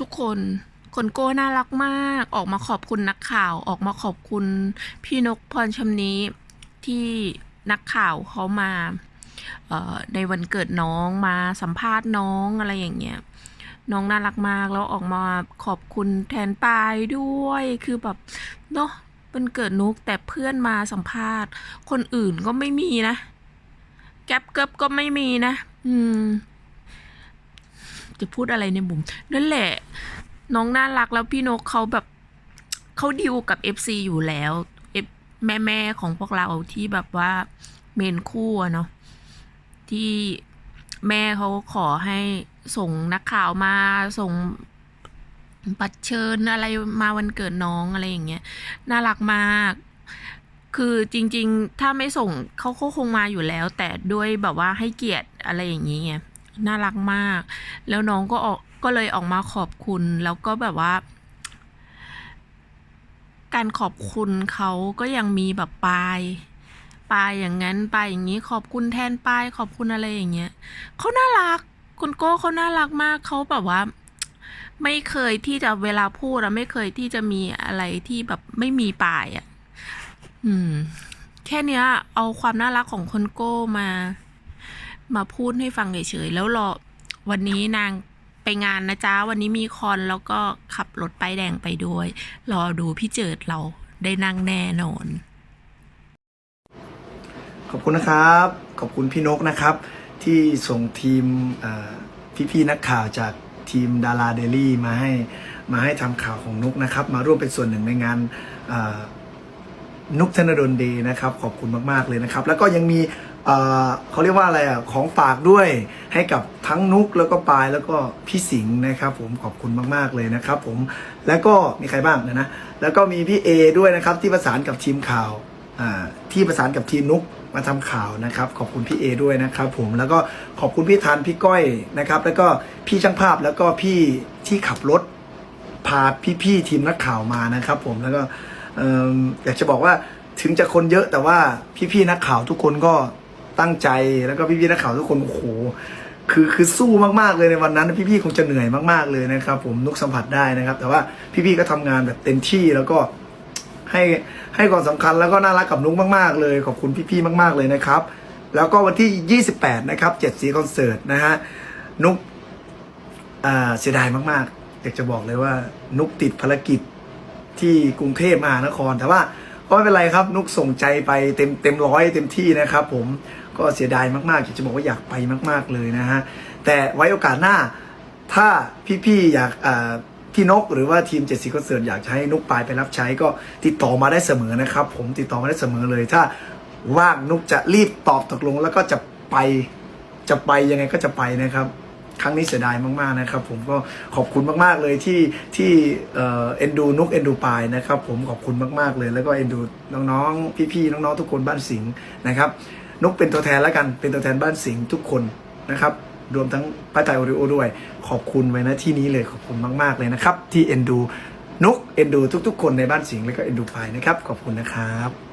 ทุกคนคนโก้น่ารักมาก ออกมาขอบคุณนักข่าว ออกมาขอบคุณพี่นกพรชำนี้ที่นักข่าวเขามาในวันเกิดน้องมาสัมภาษณ์น้องอะไรอย่างเงี้ยน้องน่ารักมากแล้วออกมาขอบคุณแทนปายด้วยคือแบบเนาะวันเกิดนุกแต่เพื่อนมาสัมภาษณ์ คนอื่นก็ไม่มีนะ แก๊ปเกิบก็ไม่มีนะ อืม จะพูดอะไรในมุมนั่นแหละ น้องน่ารักแล้วพี่นกเขาแบบเขาดิวกับ FC อยู่แล้วเอฟแม่แม่ของพวกเราที่แบบว่าเมนคู่เนาะที่แม่เขาขอให้ส่งนักข่าวมาส่งบัตรเชิญอะไรมาวันเกิดน้องอะไรอย่างเงี้ยน่ารักมาก คือจริง ๆ ถ้าไม่ส่งเขาก็คงมาอยู่แล้ว แต่ด้วยแบบว่าให้เกียรติอะไรอย่างนี้ไง น่ารักมาก แล้วน้องก็ออกก็เลยออกมาขอบคุณ แล้วก็แบบว่า การขอบคุณเขาก็ยังมีแบบปลายปลายอย่างนั้นปลายอย่างนี้ขอบคุณแทนปลายขอบคุณอะไรอย่างเงี้ยเขาน่ารักคุณโก้เขาน่ารักมากเขาแบบว่า ไม่เคยที่จะเวลาพูดอะไม่เคยที่จะมีอะไรที่แบบไม่มีปลายอะอืม แค่เนี้ย เอาความน่ารักของคนโก้มา มาพูดให้ฟังเฉยๆแล้วรอวันนี้นางไปงานนะจ๊ะวันนี้มีคอนแล้วก็ขับรถไปายแดงไปด้วย รอดูพี่เจิดเราได้นั่งแน่นอน ขอบคุณนะครับ ขอบคุณพี่นกนะครับ ที่ส่งทีมพี่ๆนักข่าวจากทีมดาราเดลี่มาให้มาให้ทำข่าวของนกนะครับ มาร่วมเป็นส่วนหนึ่งในงาน นุกธนดลเดย์นะครับขอบคุณมาก ๆ เลยนะครับ แล้วก็ยังมีเเขาเรียกว่าอะไรอะของฝากด้วยให้กับทั้งนุกแล้วก็ปายแล้วก็พี่สิงห์นะครับผมขอบคุณมาก ๆ เลยนะครับ ผมแล้วก็มีใครบ้างนะนะแล้วก็มีพี่เอด้วยนะครับที่ประสานกับทีมข่าวที่ประสานกับทีมนุกมาทำข่าวนะครับ ขอบคุณพี่เอด้วยนะครับ ผมแล้วก็ขอบคุณพี่ทันพี่ก้อยนะครับ แล้วก็พี่ช่างภาพแล้วก็พี่ที่ขับรถพาพี่ๆทีมนักข่าวมานะครับ ผมแล้วก็ อยากจะบอกว่าถึงจะคนเยอะแต่ว่าพี่ๆนักข่าวทุกคนก็ตั้งใจแล้วก็พี่ๆนักข่าวทุกคนโอ้โหคือคือสู้มากๆเลยในวันนั้น พี่ๆคงจะเหนื่อยมากๆเลยนะครับ ผมนุกสัมผัสได้นะครับ แต่ว่าพี่ๆก็ทำงานแบบเต็มที่แล้วก็ให้ให้ความสำคัญแล้วก็น่ารักกับนุ้งมากๆ เลยขอบคุณพี่ๆมาก ๆเลยนะครับ แล้วก็วันที่ 28 นะครับเจ็ดสีคอนเสิร์ตนะฮะนุกเสียดายมากๆอยากจะบอกเลยว่านุกติดภารกิจ ที่กรุงเทพมหานคร แต่ว่าก็ไม่เป็นไรครับนุกส่งใจไปเต็มเต็มร้อยเต็มที่นะครับ ผมก็เสียดายมากๆอยากจะบอกว่าอยากไปมาก ๆเลยนะฮะแต่ไว้โอกาสหน้า ถ้าพี่ๆอยากพี่นกหรือว่าทีมเจ็ดสีคอนเสิร์ตอยากจะให้นุกปายไปรับใช้ก็ติดต่อมาได้เสมอนะครับ ผมติดต่อมาได้เสมอเลย ถ้าว่างนุกจะรีบตอบตกลง แล้วก็จะไปจะไปยังไงก็จะไปนะครับ ครั้งนี้เสียดายมากๆนะครับ ผมก็ขอบคุณมากๆเลยที่ที่เอ็นดูนุกเอ็นดูปายนะครับ ผมขอบคุณมากๆเลย แล้วก็เอ็นดูน้องๆพี่ๆน้องๆทุกคนบ้านสิงห์นะครับนุกเป็นตัวแทนแล้วกันเป็นตัวแทนบ้านสิงห์ทุกคนนะครับรวมทั้งป้าไตโอริโอด้วย ขอบคุณไว้นะที่นี้เลยขอบคุณมาก ๆ เลยนะครับ ที่เอ็นดูนุกเอ็นดูทุก ๆ คนในบ้านสิงห์แล้วก็เอ็นดูปายนะครับ ขอบคุณนะครับ